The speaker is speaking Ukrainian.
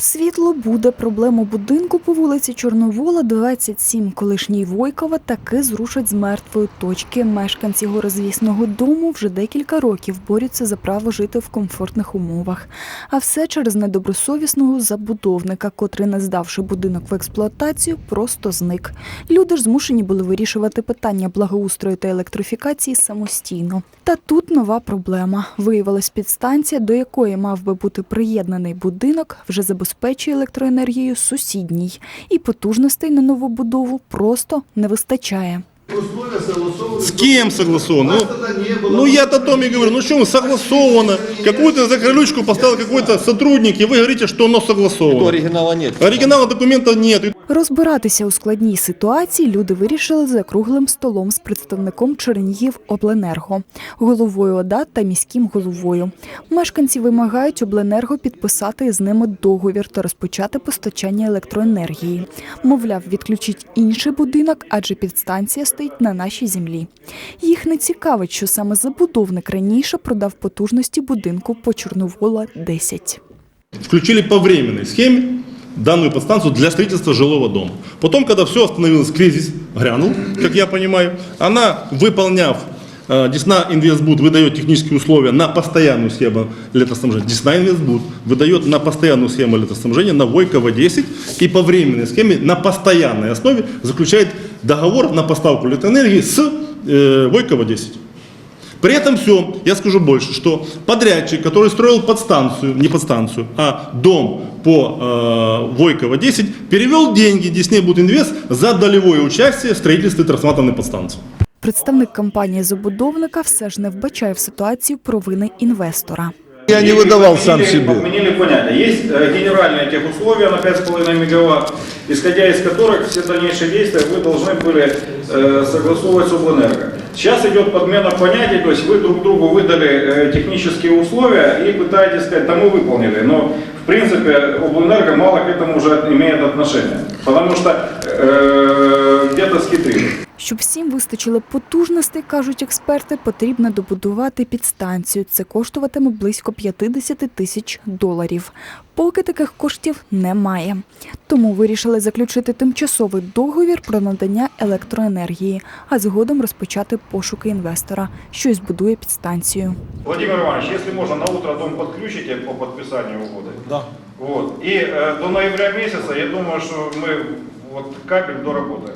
Світло буде. Проблему будинку по вулиці Чорновола, 27, колишній Войкова, таки зрушать з мертвої точки. Мешканці горозвісного дому вже декілька років борються за право жити в комфортних умовах. А все через недобросовісного забудовника, котрий, не здавши будинок в експлуатацію, просто зник. Люди ж змушені були вирішувати питання благоустрою та електрифікації самостійно. Та тут нова проблема. Виявилась підстанція, до якої мав би бути приєднаний будинок, вже забезпечує електроенергією сусідній, і потужностей на нову будову просто не вистачає. Условия согласованы. С кем согласовано? Вас Ну, тогда не было. ну я-то о том и говорю, ну что, согласовано. Какую-то закрылючку поставил какой-то сотрудник, и вы говорите, что оно согласовано. оригинала нет. Оригинала документа нет. Розбиратися у складній ситуації люди вирішили за круглим столом з представником Чернігів Обленерго, головою ОДА та міським головою. Мешканці вимагають Обленерго підписати з ними договір та розпочати постачання електроенергії. Мовляв, відключіть інший будинок, адже підстанція стоїть на нашій землі. Їх не цікавить, що саме забудовник раніше продав потужності будинку по Чорновола 10. Включили по временной схеме данную подстанцию для строительства жилого дома. Потом, когда все остановилось, кризис грянул, как я понимаю, она, выполняв э, Десна Инвестбуд выдает технические условия на постоянную схему электроснабжения. Десна Инвестбуд выдает на постоянную схему электроснабжения на Войкова 10 и по временной схеме на постоянной основе заключает договор на поставку электроэнергии с э, Войкова 10. При этом все, я скажу больше, что подрядчик, который строил подстанцию, не подстанцию, а дом по э, Войкова 10, перевел деньги Дисней Будинвест за долевое участие в строительстве трансформаторной подстанции. Представник компанії забудовника все ж не вбачає в ситуації провини інвестора. Я не выдавал сам себе. Отменили понятие. Есть э, генеральные техусловия на 5,5 мегаватт, исходя из которых все дальнейшие действия вы должны были э, согласовывать с Облэнерго. Сейчас идет подмена понятий, то есть вы друг другу выдали э, технические условия и пытаетесь сказать, да мы выполнили. Но в принципе Облэнерго мало к этому уже имеет отношение, потому что э, где-то схитрили. Щоб всім вистачило потужностей, кажуть експерти, потрібно добудувати підстанцію. Це коштуватиме близько 50 тисяч доларів. Поки таких коштів немає. Тому вирішили заключити тимчасовий договір про надання електроенергії, а згодом розпочати пошуки інвестора, що й збудує підстанцію. Владимир Иванович, если можно, на утро дом подключите по подписанию угоды. Да. Вот. И э, до ноября месяца, я думаю, что мы вот кабель доработаем.